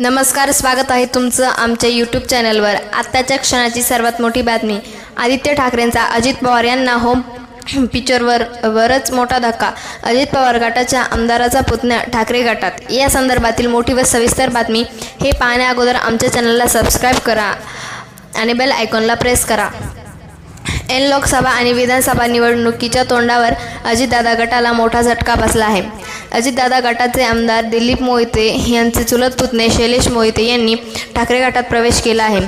नमस्कार स्वागत आहे तुमचं आमच्या यूट्यूब चॅनलवर आत्ताच्या क्षणाची सर्वात मोठी बातमी. आदित्य ठाकरेंचा अजित पवार यांना होम पिक्चरवर वरच मोठा धक्का. अजित पवार गटाच्या आमदाराचा पुतण्या ठाकरे गटात. या संदर्भातील मोठी व सविस्तर बातमी हे पाहण्या अगोदर आमच्या चॅनलला सबस्क्राईब करा आणि बेल आयकॉनला प्रेस करा. एन लोकसभा आणि विधानसभा निवडणुकीच्या तोंडावर अजितदादा गटाला मोठा झटका बसला आहे. अजितदादा गटाचे आमदार दिलीप मोहिते यांचे चुलत पुतणे शैलेश मोहिते यांनी ठाकरे गटात प्रवेश केला आहे.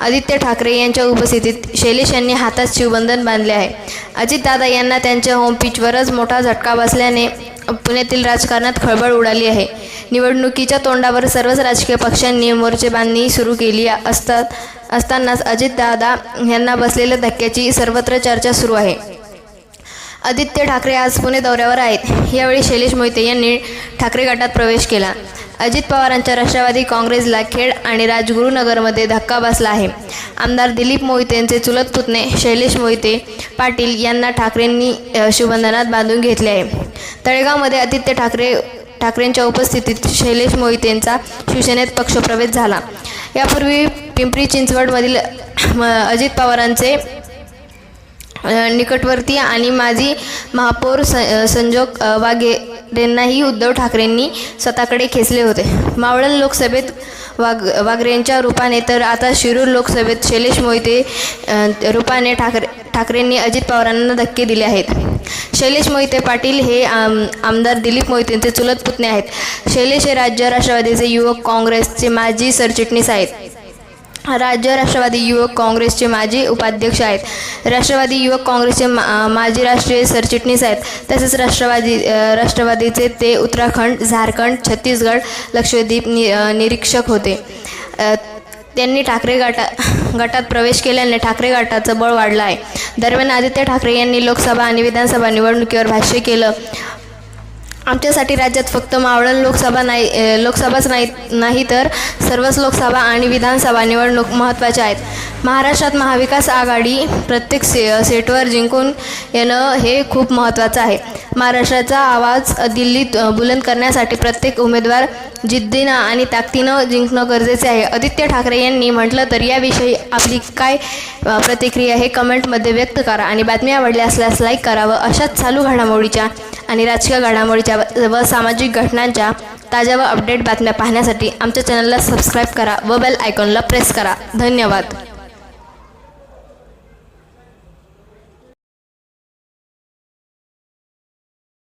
आदित्य ठाकरे यांच्या उपस्थितीत शैलेश यांनी हातात शिवबंधन बांधले आहे. अजितदादा यांना त्यांच्या होम पिचवरच मोठा झटका बसल्याने पुण्यातील राजकारणात खळबळ उडाली आहे. निवडणुकीच्या तोंडावर सर्वच राजकीय पक्षांनी मोर्चेबांधणी सुरू केली असतात असतानाच अजितदादा यांना बसलेल्या धक्क्याची सर्वत्र चर्चा सुरू आहे. आदित्य ठाकरे आज पुणे दौऱ्यावर आहेत. यावेळी शैलेश मोहिते यांनी ठाकरे गटात प्रवेश केला. अजित पवारांच्या राष्ट्रवादी काँग्रेसला खेड आणि राजगुरुनगरमध्ये धक्का बसला आहे. आमदार दिलीप मोहितेंचे चुलत पुतणे शैलेश मोहिते पाटील यांना ठाकरेंनी शिवबंधनात बांधून घेतले आहे. तळेगावमध्ये आदित्य ठाकरे ठाकरेंच्या उपस्थितीत शैलेश मोहितेंचा शिवसेनेत पक्षप्रवेश झाला. यापूर्वी पिंपरी चिंचवडमधील अजित पवारांचे निकटवर्ती आणि माजी महापौर स संजोग वाघे वाघेरेंनाही उद्धव ठाकरेंनी स्वतःकडे खेचले होते. मावळण लोकसभेत वाघ वाघरेंच्या रूपाने तर आता शिरूर लोकसभेत शैलेश मोहिते रूपाने ठाकरे ठाकरेंनी अजित पवारांना धक्के दिले आहेत. शैलेश मोहिते पाटील हे आम आमदार दिलीप मोहितेंचे चुलत पुतणे आहेत. शैलेश हे राज्य राष्ट्रवादीचे युवक काँग्रेसचे माजी सरचिटणीस आहेत. राज्य राष्ट्रवादी युवक काँग्रेसचे माजी उपाध्यक्ष आहेत. राष्ट्रवादी युवक काँग्रेसचे मा माजी राष्ट्रीय सरचिटणीस आहेत. तसेच राष्ट्रवादी राष्ट्रवादीचे ते उत्तराखंड झारखंड छत्तीसगड लक्षद्वीप नि निरीक्षक होते. त्यांनी ठाकरे गटा गटात प्रवेश केल्याने ठाकरे गटाचं बळ वाढलं आहे. दरम्यान आदित्य ठाकरे यांनी लोकसभा आणि विधानसभा निवडणुकीवर भाष्य केलं. आमच्यासाठी राज्यात फक्त मावळण लोकसभा नाही लोकसभाच नाही नाही तर सर्वच लोकसभा आणि विधानसभा निवडणूक महत्त्वाच्या आहेत. महाराष्ट्रात महाविकास आघाडी प्रत्येक से सेटवर जिंकून येणं हे खूप महत्त्वाचं आहे. महाराष्ट्राचा आवाज दिल्लीत बुलंद करण्यासाठी प्रत्येक उमेदवार जिद्दीनं आणि ताकदीनं जिंकणं गरजेचे आहे. आदित्य ठाकरे यांनी म्हटलं तर याविषयी आपली काय प्रतिक्रिया हे कमेंटमध्ये व्यक्त करा आणि बातमी आवडल्या असल्यास लाईक करावं. अशाच चालू घडामोडीच्या आणि राजकीय घडामोडीच्या व- सामाजिक घटनांच्या ताज्या व अपडेट बातम्या पाहण्यासाठी आमच्या चॅनलला सबस्क्राईब करा व बेल आयकॉनला प्रेस करा. धन्यवाद.